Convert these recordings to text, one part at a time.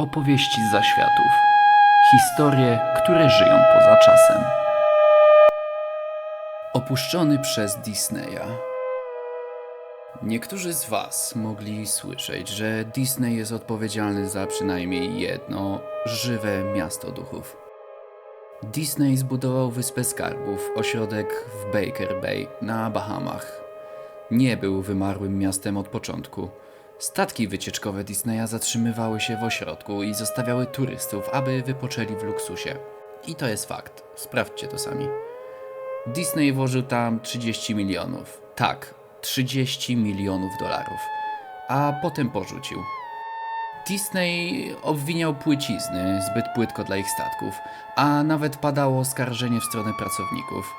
Opowieści z zaświatów. Historie, które żyją poza czasem. Opuszczony przez Disneya. Niektórzy z Was mogli słyszeć, że Disney jest odpowiedzialny za przynajmniej jedno żywe miasto duchów. Disney zbudował Wyspę Skarbów, ośrodek w Baker Bay na Bahamach. Nie był wymarłym miastem od początku. Statki wycieczkowe Disneya zatrzymywały się w ośrodku i zostawiały turystów, aby wypoczęli w luksusie. I to jest fakt. Sprawdźcie to sami. Disney włożył tam 30 milionów. Tak, 30 milionów dolarów. A potem porzucił. Disney obwiniał płycizny zbyt płytko dla ich statków, a nawet padało oskarżenie w stronę pracowników.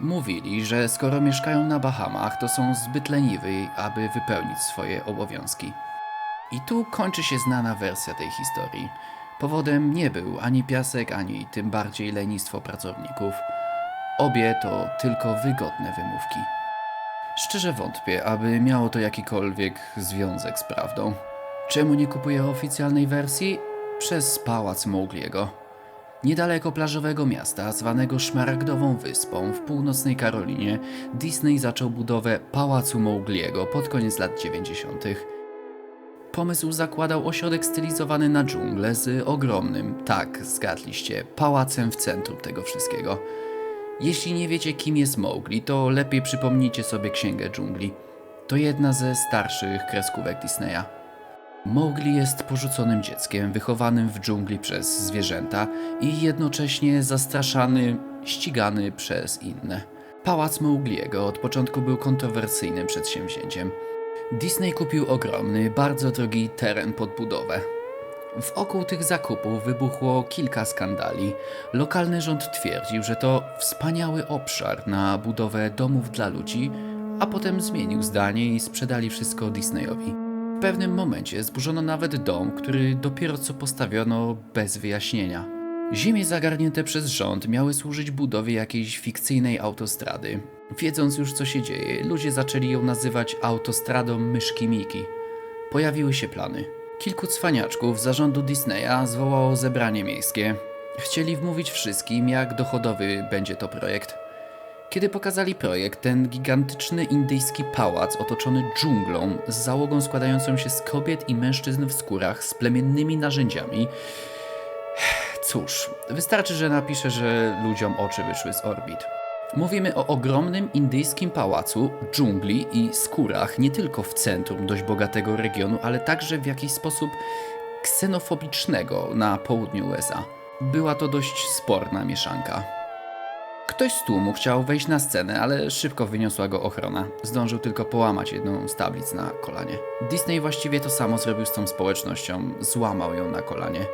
Mówili, że skoro mieszkają na Bahamach, to są zbyt leniwi, aby wypełnić swoje obowiązki. I tu kończy się znana wersja tej historii. Powodem nie był ani piasek, ani tym bardziej lenistwo pracowników. Obie to tylko wygodne wymówki. Szczerze wątpię, aby miało to jakikolwiek związek z prawdą. Czemu nie kupuję oficjalnej wersji? Przez pałac Mowgliego. Niedaleko plażowego miasta, zwanego Szmaragdową Wyspą w północnej Karolinie, Disney zaczął budowę Pałacu Mowgliego pod koniec lat 90. Pomysł zakładał ośrodek stylizowany na dżunglę z ogromnym, tak, zgadliście, pałacem w centrum tego wszystkiego. Jeśli nie wiecie, kim jest Mowgli, to lepiej przypomnijcie sobie Księgę Dżungli. To jedna ze starszych kreskówek Disneya. Mowgli jest porzuconym dzieckiem, wychowanym w dżungli przez zwierzęta i jednocześnie zastraszany, ścigany przez inne. Pałac Mowgliego od początku był kontrowersyjnym przedsięwzięciem. Disney kupił ogromny, bardzo drogi teren pod budowę. Wokół tych zakupów wybuchło kilka skandali. Lokalny rząd twierdził, że to wspaniały obszar na budowę domów dla ludzi, a potem zmienił zdanie i sprzedali wszystko Disneyowi. W pewnym momencie zburzono nawet dom, który dopiero co postawiono bez wyjaśnienia. Ziemie zagarnięte przez rząd miały służyć budowie jakiejś fikcyjnej autostrady. Wiedząc już co się dzieje, ludzie zaczęli ją nazywać autostradą Myszki Miki. Pojawiły się plany. Kilku cwaniaczków zarządu Disneya zwołało zebranie miejskie. Chcieli wmówić wszystkim, jak dochodowy będzie to projekt. Kiedy pokazali projekt, ten gigantyczny indyjski pałac otoczony dżunglą z załogą składającą się z kobiet i mężczyzn w skórach z plemiennymi narzędziami. Cóż, wystarczy, że napiszę, że ludziom oczy wyszły z orbit. Mówimy o ogromnym indyjskim pałacu, dżungli i skórach nie tylko w centrum dość bogatego regionu, ale także w jakiś sposób ksenofobicznego na południu USA. Była to dość sporna mieszanka. Ktoś z tłumu chciał wejść na scenę, ale szybko wyniosła go ochrona. Zdążył tylko połamać jedną z tablic na kolanie. Disney właściwie to samo zrobił z tą społecznością, złamał ją na kolanie.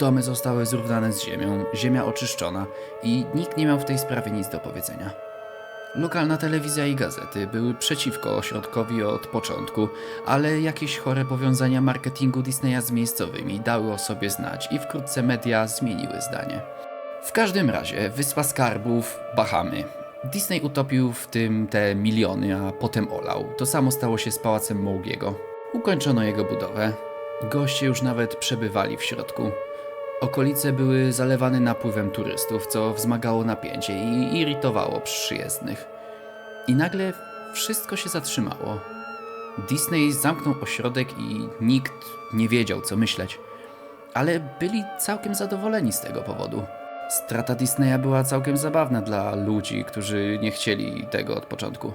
Domy zostały zrównane z ziemią, ziemia oczyszczona i nikt nie miał w tej sprawie nic do powiedzenia. Lokalna telewizja i gazety były przeciwko ośrodkowi od początku, ale jakieś chore powiązania marketingu Disneya z miejscowymi dały o sobie znać i wkrótce media zmieniły zdanie. W każdym razie, Wyspa Skarbów, Bahamy. Disney utopił w tym te miliony, a potem olał. To samo stało się z pałacem Mowgliego. Ukończono jego budowę. Goście już nawet przebywali w środku. Okolice były zalewane napływem turystów, co wzmagało napięcie i irytowało przyjezdnych. I nagle wszystko się zatrzymało. Disney zamknął ośrodek i nikt nie wiedział, co myśleć. Ale byli całkiem zadowoleni z tego powodu. Strata Disneya była całkiem zabawna dla ludzi, którzy nie chcieli tego od początku.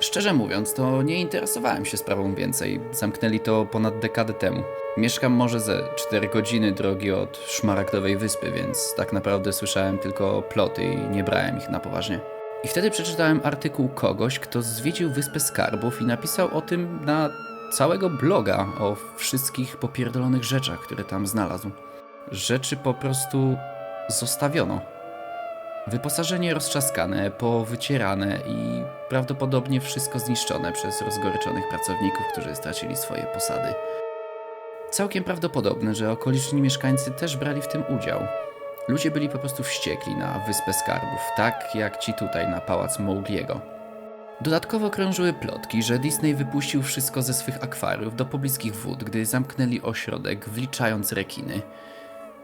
Szczerze mówiąc, to nie interesowałem się sprawą więcej. Zamknęli to ponad dekadę temu. Mieszkam może ze 4 godziny drogi od Szmaragdowej Wyspy, więc tak naprawdę słyszałem tylko ploty i nie brałem ich na poważnie. I wtedy przeczytałem artykuł kogoś, kto zwiedził Wyspę Skarbów i napisał o tym na całego bloga, o wszystkich popierdolonych rzeczach, które tam znalazł. Rzeczy po prostu zostawiono. Wyposażenie roztrzaskane, powycierane i prawdopodobnie wszystko zniszczone przez rozgoryczonych pracowników, którzy stracili swoje posady. Całkiem prawdopodobne, że okoliczni mieszkańcy też brali w tym udział. Ludzie byli po prostu wściekli na Wyspę Skarbów, tak jak ci tutaj na pałac Mowgliego. Dodatkowo krążyły plotki, że Disney wypuścił wszystko ze swych akwariów do pobliskich wód, gdy zamknęli ośrodek, wliczając rekiny.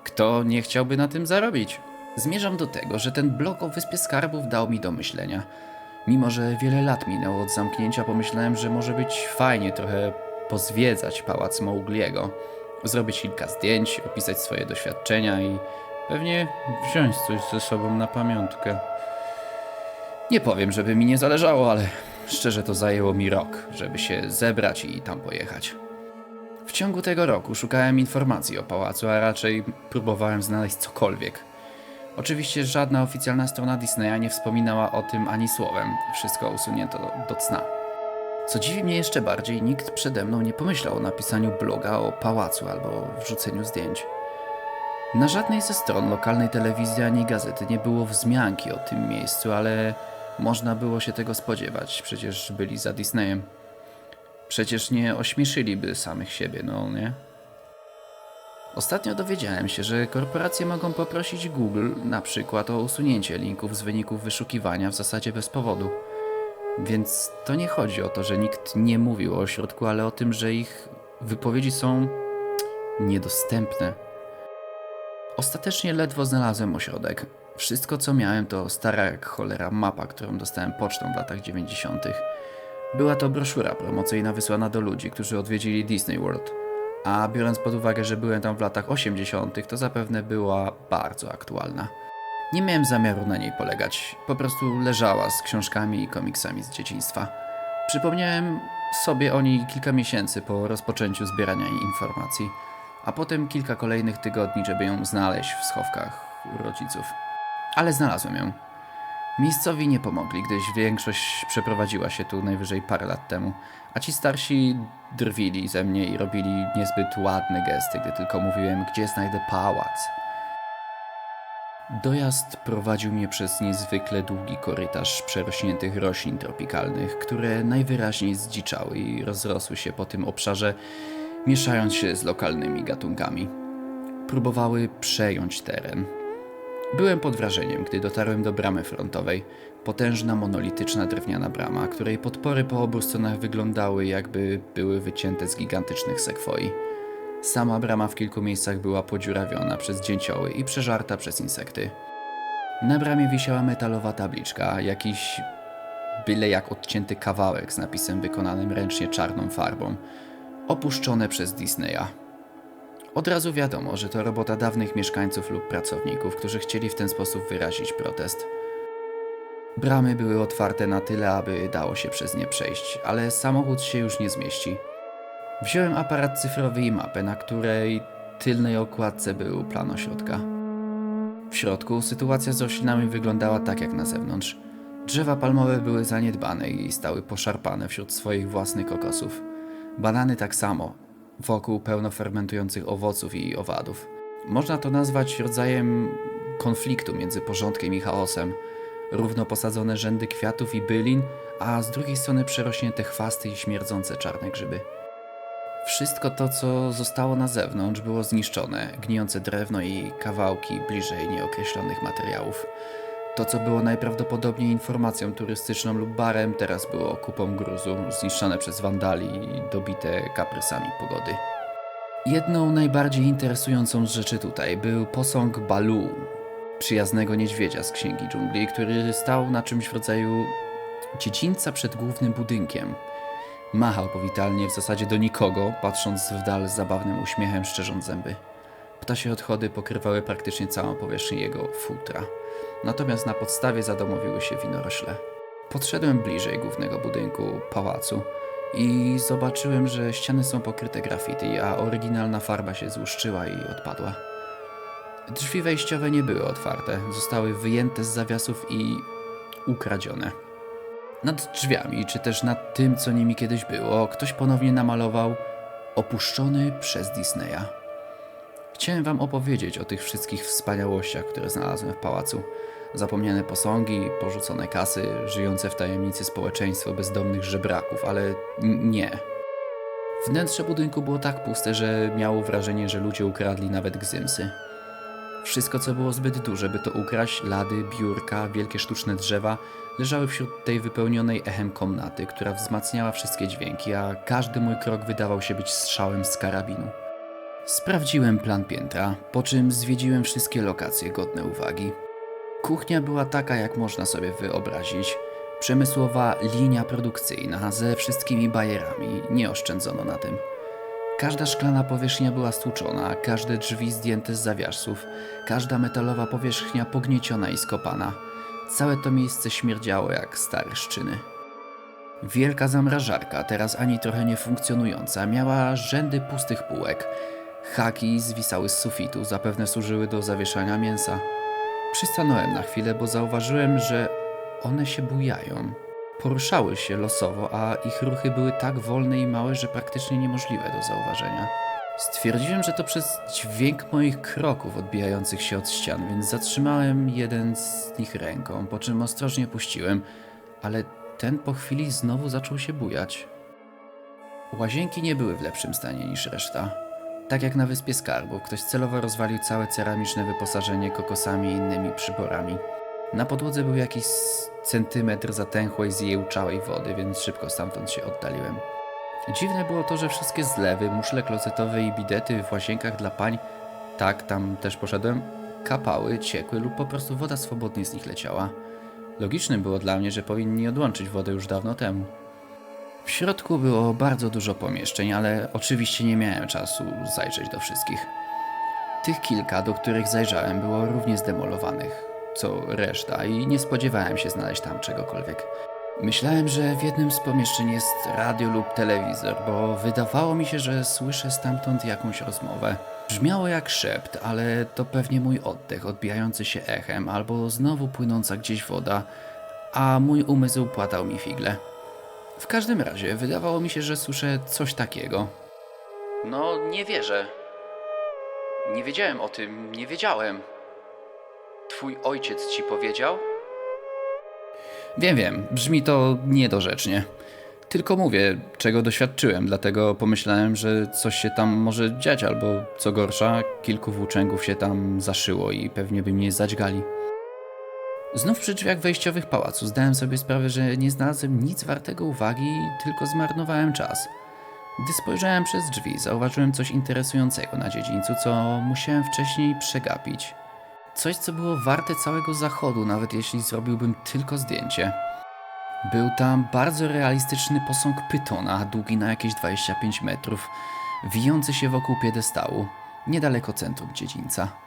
Kto nie chciałby na tym zarobić? Zmierzam do tego, że ten blog o Wyspie Skarbów dał mi do myślenia. Mimo, że wiele lat minęło od zamknięcia, pomyślałem, że może być fajnie trochę pozwiedzać pałac Mowgliego, zrobić kilka zdjęć, opisać swoje doświadczenia i pewnie wziąć coś ze sobą na pamiątkę. Nie powiem, żeby mi nie zależało, ale szczerze to zajęło mi rok, żeby się zebrać i tam pojechać. W ciągu tego roku szukałem informacji o pałacu, a raczej próbowałem znaleźć cokolwiek. Oczywiście żadna oficjalna strona Disneya nie wspominała o tym ani słowem. Wszystko usunięto do, cna. Co dziwi mnie jeszcze bardziej, nikt przede mną nie pomyślał o napisaniu bloga o pałacu albo wrzuceniu zdjęć. Na żadnej ze stron lokalnej telewizji ani gazety nie było wzmianki o tym miejscu, ale można było się tego spodziewać, przecież byli za Disneyem. Przecież nie ośmieszyliby samych siebie, no nie? Ostatnio dowiedziałem się, że korporacje mogą poprosić Google na przykład o usunięcie linków z wyników wyszukiwania w zasadzie bez powodu. Więc to nie chodzi o to, że nikt nie mówił o ośrodku, ale o tym, że ich wypowiedzi są niedostępne. Ostatecznie ledwo znalazłem ośrodek. Wszystko co miałem to stara jak cholera mapa, którą dostałem pocztą w latach 90. Była to broszura promocyjna wysłana do ludzi, którzy odwiedzili Disney World. A biorąc pod uwagę, że byłem tam w latach 80., to zapewne była bardzo aktualna. Nie miałem zamiaru na niej polegać, po prostu leżała z książkami i komiksami z dzieciństwa. Przypomniałem sobie o niej kilka miesięcy po rozpoczęciu zbierania informacji, a potem kilka kolejnych tygodni, żeby ją znaleźć w schowkach rodziców. Ale znalazłem ją. Miejscowi nie pomogli, gdyż większość przeprowadziła się tu najwyżej parę lat temu, a ci starsi drwili ze mnie i robili niezbyt ładne gesty, gdy tylko mówiłem, gdzie znajdę pałac. Dojazd prowadził mnie przez niezwykle długi korytarz przerośniętych roślin tropikalnych, które najwyraźniej zdziczały i rozrosły się po tym obszarze, mieszając się z lokalnymi gatunkami. Próbowały przejąć teren, Byłem pod wrażeniem, gdy dotarłem do bramy frontowej. Potężna, monolityczna drewniana brama, której podpory po obu stronach wyglądały jakby były wycięte z gigantycznych sekwoi. Sama brama w kilku miejscach była podziurawiona przez dzięcioły i przeżarta przez insekty. Na bramie wisiała metalowa tabliczka, jakiś byle jak odcięty kawałek z napisem wykonanym ręcznie czarną farbą. Opuszczone przez Disneya. Od razu wiadomo, że to robota dawnych mieszkańców lub pracowników, którzy chcieli w ten sposób wyrazić protest. Bramy były otwarte na tyle, aby dało się przez nie przejść, ale samochód się już nie zmieści. Wziąłem aparat cyfrowy i mapę, na której tylnej okładce był plan ośrodka. W środku sytuacja z roślinami wyglądała tak jak na zewnątrz. Drzewa palmowe były zaniedbane i stały poszarpane wśród swoich własnych kokosów. Banany tak samo, wokół pełno fermentujących owoców i owadów. Można to nazwać rodzajem konfliktu między porządkiem i chaosem. Równo posadzone rzędy kwiatów i bylin, a z drugiej strony przerośnięte chwasty i śmierdzące czarne grzyby. Wszystko to, co zostało na zewnątrz, było zniszczone, gnijące drewno i kawałki bliżej nieokreślonych materiałów. To, co było najprawdopodobniej informacją turystyczną lub barem, teraz było kupą gruzu, zniszczone przez wandali i dobite kaprysami pogody. Jedną najbardziej interesującą z rzeczy tutaj był posąg Balu, przyjaznego niedźwiedzia z Księgi Dżungli, który stał na czymś w rodzaju dziedzińca przed głównym budynkiem. Machał powitalnie w zasadzie do nikogo, patrząc w dal z zabawnym uśmiechem, szczerząc zęby. Ptasie odchody pokrywały praktycznie całą powierzchnię jego futra. Natomiast na podstawie zadomowiły się winorośle. Podszedłem bliżej głównego budynku pałacu i zobaczyłem, że ściany są pokryte graffiti, a oryginalna farba się złuszczyła i odpadła. Drzwi wejściowe nie były otwarte, zostały wyjęte z zawiasów i ukradzione. Nad drzwiami, czy też nad tym, co nimi kiedyś było, ktoś ponownie namalował opuszczony przez Disneya. Chciałem wam opowiedzieć o tych wszystkich wspaniałościach, które znalazłem w pałacu. Zapomniane posągi, porzucone kasy, żyjące w tajemnicy społeczeństwo bezdomnych żebraków, ale nie. Wnętrze budynku było tak puste, że miało wrażenie, że ludzie ukradli nawet gzymsy. Wszystko, co było zbyt duże, by to ukraść, lady, biurka, wielkie sztuczne drzewa, leżały wśród tej wypełnionej echem komnaty, która wzmacniała wszystkie dźwięki, a każdy mój krok wydawał się być strzałem z karabinu. Sprawdziłem plan piętra, po czym zwiedziłem wszystkie lokacje godne uwagi. Kuchnia była taka, jak można sobie wyobrazić. Przemysłowa linia produkcyjna ze wszystkimi bajerami, nie oszczędzono na tym. Każda szklana powierzchnia była stłuczona, każde drzwi zdjęte z zawiasów, każda metalowa powierzchnia pognieciona i skopana. Całe to miejsce śmierdziało jak stare szczyny. Wielka zamrażarka, teraz ani trochę nie funkcjonująca, miała rzędy pustych półek. Haki zwisały z sufitu, zapewne służyły do zawieszania mięsa. Przystanąłem na chwilę, bo zauważyłem, że one się bujają. Poruszały się losowo, a ich ruchy były tak wolne i małe, że praktycznie niemożliwe do zauważenia. Stwierdziłem, że to przez dźwięk moich kroków odbijających się od ścian, więc zatrzymałem jeden z nich ręką, po czym ostrożnie puściłem, ale ten po chwili znowu zaczął się bujać. Łazienki nie były w lepszym stanie niż reszta. Tak jak na Wyspie Skarbów, ktoś celowo rozwalił całe ceramiczne wyposażenie kokosami i innymi przyborami. Na podłodze był jakiś centymetr zatęchłej, zjełczałej wody, więc szybko stamtąd się oddaliłem. Dziwne było to, że wszystkie zlewy, muszle klozetowe i bidety w łazienkach dla pań, tak, tam też poszedłem, kapały, ciekły lub po prostu woda swobodnie z nich leciała. Logicznym było dla mnie, że powinni odłączyć wodę już dawno temu. W środku było bardzo dużo pomieszczeń, ale oczywiście nie miałem czasu zajrzeć do wszystkich. Tych kilka, do których zajrzałem, było równie zdemolowanych, co reszta, i nie spodziewałem się znaleźć tam czegokolwiek. Myślałem, że w jednym z pomieszczeń jest radio lub telewizor, bo wydawało mi się, że słyszę stamtąd jakąś rozmowę. Brzmiało jak szept, ale to pewnie mój oddech odbijający się echem, albo znowu płynąca gdzieś woda, a mój umysł płatał mi figle. W każdym razie wydawało mi się, że słyszę coś takiego. No, nie wierzę. Nie wiedziałem o tym, nie wiedziałem. Twój ojciec ci powiedział? Wiem, wiem, brzmi to niedorzecznie. Tylko mówię, czego doświadczyłem, dlatego pomyślałem, że coś się tam może dziać, albo co gorsza, kilku włóczęgów się tam zaszyło i pewnie by mnie zadźgali. Znów przy drzwiach wejściowych pałacu zdałem sobie sprawę, że nie znalazłem nic wartego uwagi, tylko zmarnowałem czas. Gdy spojrzałem przez drzwi, zauważyłem coś interesującego na dziedzińcu, co musiałem wcześniej przegapić. Coś, co było warte całego zachodu, nawet jeśli zrobiłbym tylko zdjęcie. Był tam bardzo realistyczny posąg pytona, długi na jakieś 25 metrów, wijący się wokół piedestału, niedaleko centrum dziedzińca.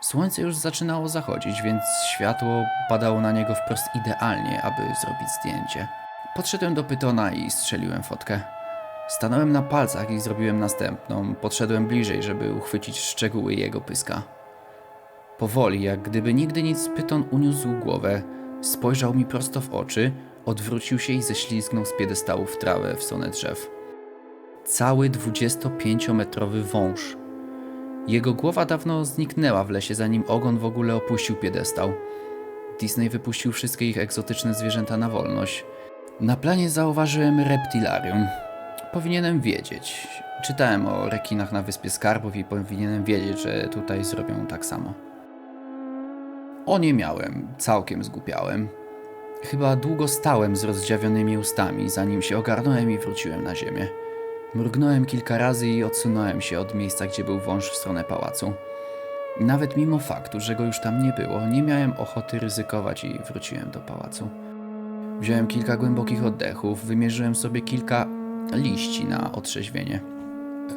Słońce już zaczynało zachodzić, więc światło padało na niego wprost idealnie, aby zrobić zdjęcie. Podszedłem do pytona i strzeliłem fotkę. Stanąłem na palcach i zrobiłem następną. Podszedłem bliżej, żeby uchwycić szczegóły jego pyska. Powoli, jak gdyby nigdy nic, pyton uniósł głowę, spojrzał mi prosto w oczy, odwrócił się i ześlizgnął z piedestału w trawę w stronę drzew. Cały 25-metrowy wąż. Jego głowa dawno zniknęła w lesie, zanim ogon w ogóle opuścił piedestał. Disney wypuścił wszystkie ich egzotyczne zwierzęta na wolność. Na planie zauważyłem reptilarium. Powinienem wiedzieć. Czytałem o rekinach na Wyspie Skarbów i powinienem wiedzieć, że tutaj zrobią tak samo. O nie miałem, całkiem zgłupiałem. Chyba długo stałem z rozdziawionymi ustami, zanim się ogarnąłem i wróciłem na ziemię. Mrugnąłem kilka razy i odsunąłem się od miejsca, gdzie był wąż w stronę pałacu. Nawet mimo faktu, że go już tam nie było, nie miałem ochoty ryzykować i wróciłem do pałacu. Wziąłem kilka głębokich oddechów, wymierzyłem sobie kilka liści na otrzeźwienie.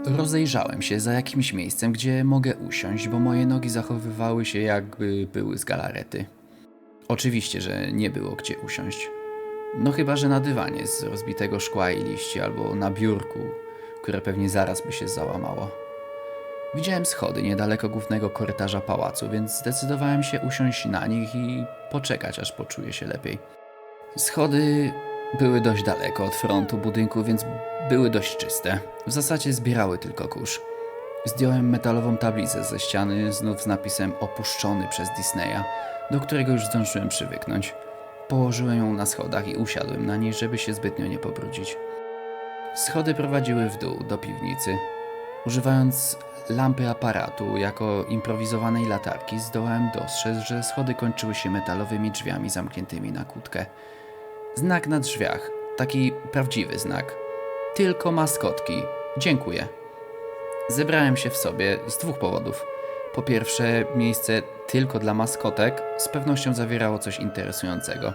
Rozejrzałem się za jakimś miejscem, gdzie mogę usiąść, bo moje nogi zachowywały się jakby były z galarety. Oczywiście, że nie było gdzie usiąść. No chyba, że na dywanie z rozbitego szkła i liści, albo na biurku, które pewnie zaraz by się załamało. Widziałem schody niedaleko głównego korytarza pałacu, więc zdecydowałem się usiąść na nich i poczekać, aż poczuję się lepiej. Schody były dość daleko od frontu budynku, więc były dość czyste. W zasadzie zbierały tylko kurz. Zdjąłem metalową tablicę ze ściany, znów z napisem opuszczony przez Disneya, do którego już zdążyłem przywyknąć. Położyłem ją na schodach i usiadłem na niej, żeby się zbytnio nie pobrudzić. Schody prowadziły w dół, do piwnicy. Używając lampy aparatu jako improwizowanej latarki zdołałem dostrzec, że schody kończyły się metalowymi drzwiami zamkniętymi na kłódkę. Znak na drzwiach, taki prawdziwy znak. Tylko maskotki. Dziękuję. Zebrałem się w sobie z dwóch powodów. Po pierwsze, miejsce tylko dla maskotek z pewnością zawierało coś interesującego.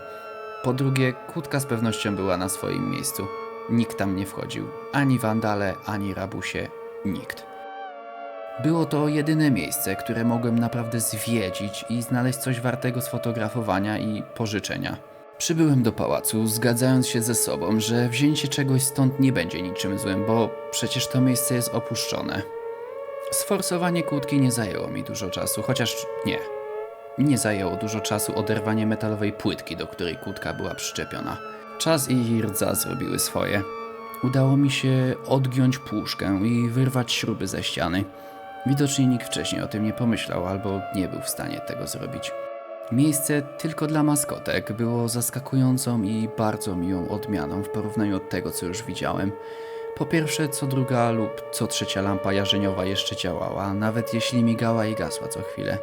Po drugie, kłódka z pewnością była na swoim miejscu. Nikt tam nie wchodził. Ani wandale, ani rabusie. Nikt. Było to jedyne miejsce, które mogłem naprawdę zwiedzić i znaleźć coś wartego sfotografowania i pożyczenia. Przybyłem do pałacu, zgadzając się ze sobą, że wzięcie czegoś stąd nie będzie niczym złym, bo przecież to miejsce jest opuszczone. Sforsowanie kłódki nie zajęło mi dużo czasu, chociaż nie. Nie zajęło dużo czasu oderwanie metalowej płytki, do której kłódka była przyczepiona. Czas i rdza zrobiły swoje. Udało mi się odgiąć puszkę i wyrwać śruby ze ściany. Widocznie nikt wcześniej o tym nie pomyślał albo nie był w stanie tego zrobić. Miejsce tylko dla maskotek było zaskakującą i bardzo miłą odmianą w porównaniu od tego, co już widziałem. Po pierwsze, co druga lub co trzecia lampa jarzeniowa jeszcze działała, nawet jeśli migała i gasła co chwilę.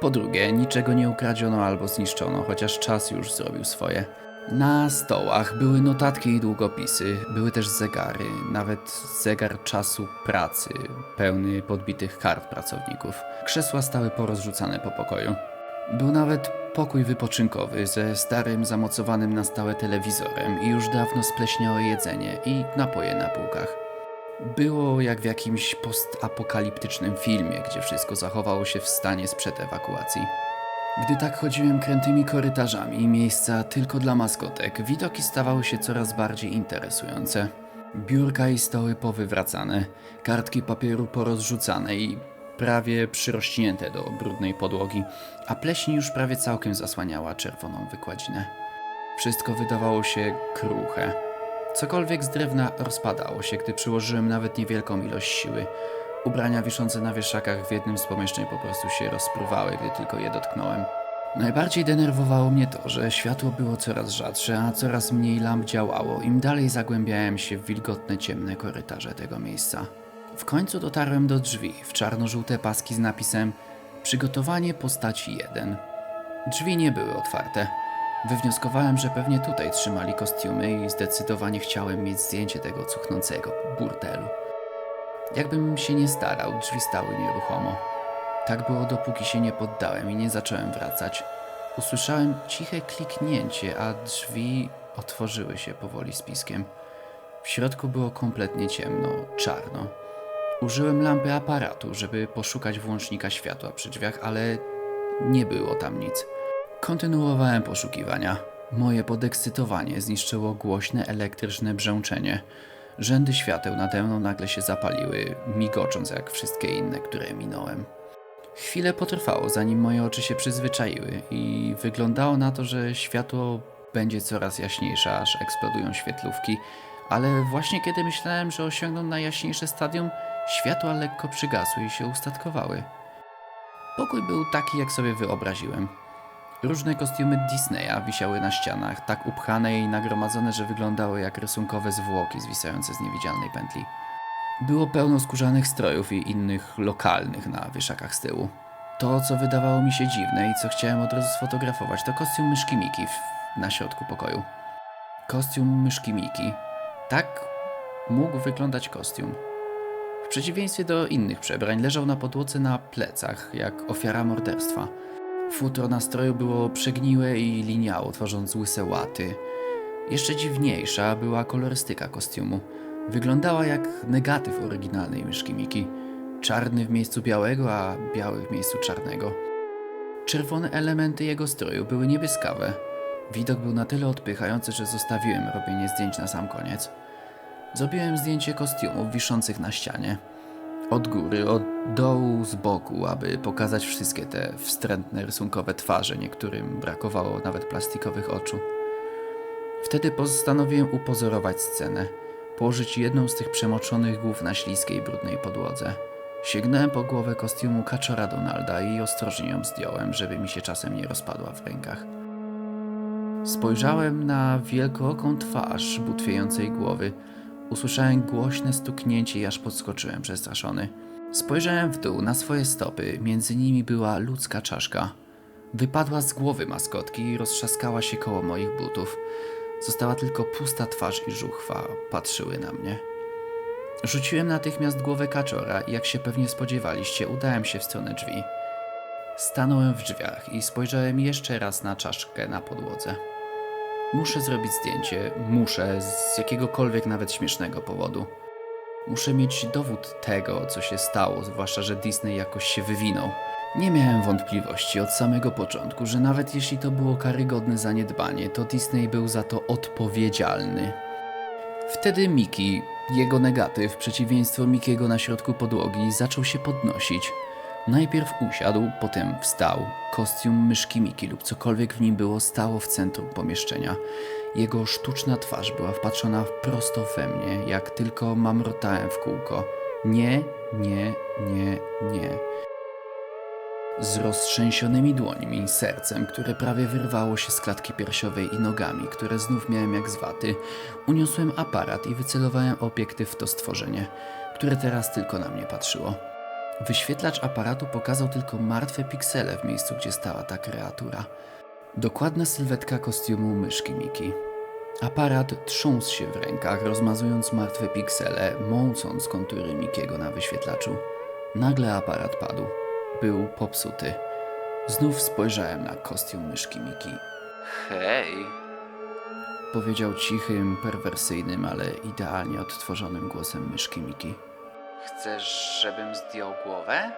Po drugie, niczego nie ukradziono albo zniszczono, chociaż czas już zrobił swoje. Na stołach były notatki i długopisy, były też zegary, nawet zegar czasu pracy, pełny podbitych kart pracowników. Krzesła stały porozrzucane po pokoju. Był nawet pokój wypoczynkowy ze starym, zamocowanym na stałe telewizorem i już dawno spleśniałe jedzenie i napoje na półkach. Było jak w jakimś postapokaliptycznym filmie, gdzie wszystko zachowało się w stanie sprzed ewakuacji. Gdy tak chodziłem krętymi korytarzami, miejsca tylko dla maskotek, widoki stawały się coraz bardziej interesujące. Biurka i stoły powywracane, kartki papieru porozrzucane i prawie przyrośnięte do brudnej podłogi, a pleśń już prawie całkiem zasłaniała czerwoną wykładzinę. Wszystko wydawało się kruche. Cokolwiek z drewna rozpadało się, gdy przyłożyłem nawet niewielką ilość siły. Ubrania wiszące na wieszakach w jednym z pomieszczeń po prostu się rozpruwały, gdy tylko je dotknąłem. Najbardziej denerwowało mnie to, że światło było coraz rzadsze, a coraz mniej lamp działało, im dalej zagłębiałem się w wilgotne, ciemne korytarze tego miejsca. W końcu dotarłem do drzwi, w czarno-żółte paski z napisem Przygotowanie postaci 1. Drzwi nie były otwarte. Wywnioskowałem, że pewnie tutaj trzymali kostiumy i zdecydowanie chciałem mieć zdjęcie tego cuchnącego burdelu. Jakbym się nie starał, drzwi stały nieruchomo. Tak było, dopóki się nie poddałem i nie zacząłem wracać. Usłyszałem ciche kliknięcie, a drzwi otworzyły się powoli z piskiem. W środku było kompletnie ciemno, czarno. Użyłem lampy aparatu, żeby poszukać włącznika światła przy drzwiach, ale nie było tam nic. Kontynuowałem poszukiwania. Moje podekscytowanie zniszczyło głośne elektryczne brzęczenie. Rzędy świateł nade mną nagle się zapaliły, migocząc jak wszystkie inne, które minąłem. Chwilę potrwało, zanim moje oczy się przyzwyczaiły i wyglądało na to, że światło będzie coraz jaśniejsze, aż eksplodują świetlówki, ale właśnie kiedy myślałem, że osiągną najjaśniejsze stadium, światła lekko przygasły i się ustatkowały. Pokój był taki, jak sobie wyobraziłem. Różne kostiumy Disneya wisiały na ścianach, tak upchane i nagromadzone, że wyglądały jak rysunkowe zwłoki zwisające z niewidzialnej pętli. Było pełno skórzanych strojów i innych lokalnych na wieszakach z tyłu. To, co wydawało mi się dziwne i co chciałem od razu sfotografować, to kostium myszki Miki w, na środku pokoju. Kostium myszki Miki. Tak mógł wyglądać kostium. W przeciwieństwie do innych przebrań leżał na podłodze na plecach, jak ofiara morderstwa. Futro nastroju było przegniłe i liniało, tworząc łyse łaty. Jeszcze dziwniejsza była kolorystyka kostiumu. Wyglądała jak negatyw oryginalnej myszki Miki. Czarny w miejscu białego, a biały w miejscu czarnego. Czerwone elementy jego stroju były niebieskawe. Widok był na tyle odpychający, że zostawiłem robienie zdjęć na sam koniec. Zrobiłem zdjęcie kostiumów wiszących na ścianie. Od góry, od dołu, z boku, aby pokazać wszystkie te wstrętne rysunkowe twarze, niektórym brakowało nawet plastikowych oczu. Wtedy postanowiłem upozorować scenę, położyć jedną z tych przemoczonych głów na śliskiej, brudnej podłodze. Sięgnąłem po głowę kostiumu kaczora Donalda i ostrożnie ją zdjąłem, żeby mi się czasem nie rozpadła w rękach. Spojrzałem na wielkooką twarz butwiejącej głowy. Usłyszałem głośne stuknięcie i aż podskoczyłem przestraszony. Spojrzałem w dół na swoje stopy, między nimi była ludzka czaszka. Wypadła z głowy maskotki i roztrzaskała się koło moich butów. Została tylko pusta twarz i żuchwa, patrzyły na mnie. Rzuciłem natychmiast głowę kaczora i jak się pewnie spodziewaliście, udałem się w stronę drzwi. Stanąłem w drzwiach i spojrzałem jeszcze raz na czaszkę na podłodze. Muszę zrobić zdjęcie, muszę, z jakiegokolwiek nawet śmiesznego powodu. Muszę mieć dowód tego, co się stało, zwłaszcza, że Disney jakoś się wywinął. Nie miałem wątpliwości od samego początku, że nawet jeśli to było karygodne zaniedbanie, to Disney był za to odpowiedzialny. Wtedy Miki, jego negatyw, przeciwieństwo Mikiego na środku podłogi, zaczął się podnosić. Najpierw usiadł, potem wstał. Kostium myszki Miki lub cokolwiek w nim było stało w centrum pomieszczenia. Jego sztuczna twarz była wpatrzona prosto we mnie, jak tylko mamrotałem w kółko. Nie, nie, nie, nie. Z roztrzęsionymi dłońmi, sercem, które prawie wyrwało się z klatki piersiowej i nogami, które znów miałem jak z waty, uniosłem aparat i wycelowałem obiektyw w to stworzenie, które teraz tylko na mnie patrzyło. Wyświetlacz aparatu pokazał tylko martwe piksele w miejscu, gdzie stała ta kreatura. Dokładna sylwetka kostiumu myszki Miki. Aparat trząsł się w rękach, rozmazując martwe piksele, mącąc kontury Mikiego na wyświetlaczu. Nagle aparat padł. Był popsuty. Znów spojrzałem na kostium myszki Miki. Hej! Powiedział cichym, perwersyjnym, ale idealnie odtworzonym głosem myszki Miki. Chcesz, żebym zdjął głowę?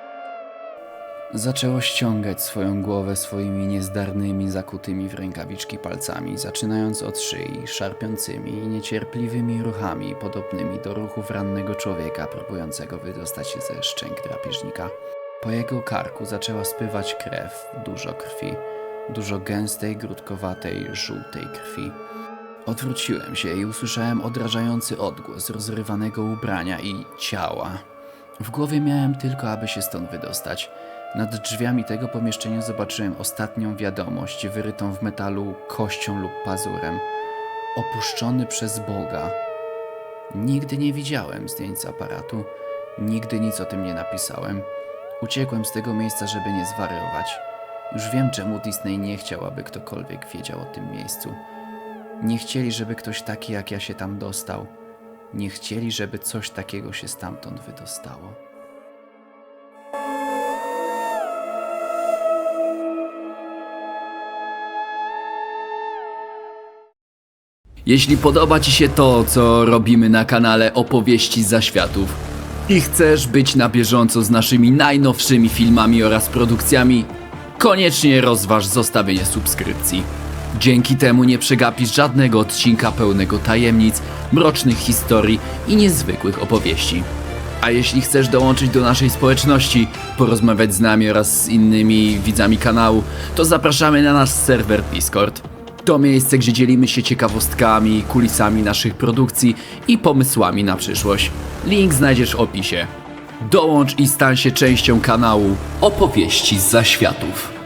Zaczęło ściągać swoją głowę swoimi niezdarnymi, zakutymi w rękawiczki palcami, zaczynając od szyi, szarpiącymi i niecierpliwymi ruchami, podobnymi do ruchów rannego człowieka próbującego wydostać się ze szczęk drapieżnika. Po jego karku zaczęła spływać krew, dużo krwi, dużo gęstej, grudkowatej, żółtej krwi. Odwróciłem się i usłyszałem odrażający odgłos rozrywanego ubrania i ciała. W głowie miałem tylko, aby się stąd wydostać. Nad drzwiami tego pomieszczenia zobaczyłem ostatnią wiadomość, wyrytą w metalu kością lub pazurem. Opuszczony przez Boga. Nigdy nie widziałem zdjęć z aparatu, nigdy nic o tym nie napisałem. Uciekłem z tego miejsca, żeby nie zwariować. Już wiem, czemu Disney nie chciał, aby ktokolwiek wiedział o tym miejscu. Nie chcieli, żeby ktoś taki jak ja się tam dostał. Nie chcieli, żeby coś takiego się stamtąd wydostało. Jeśli podoba Ci się to, co robimy na kanale Opowieści z Zaświatów i chcesz być na bieżąco z naszymi najnowszymi filmami oraz produkcjami, koniecznie rozważ zostawienie subskrypcji. Dzięki temu nie przegapisz żadnego odcinka pełnego tajemnic, mrocznych historii i niezwykłych opowieści. A jeśli chcesz dołączyć do naszej społeczności, porozmawiać z nami oraz z innymi widzami kanału, to zapraszamy na nasz serwer Discord. To miejsce, gdzie dzielimy się ciekawostkami, kulisami naszych produkcji i pomysłami na przyszłość. Link znajdziesz w opisie. Dołącz i stań się częścią kanału Opowieści z Zaświatów.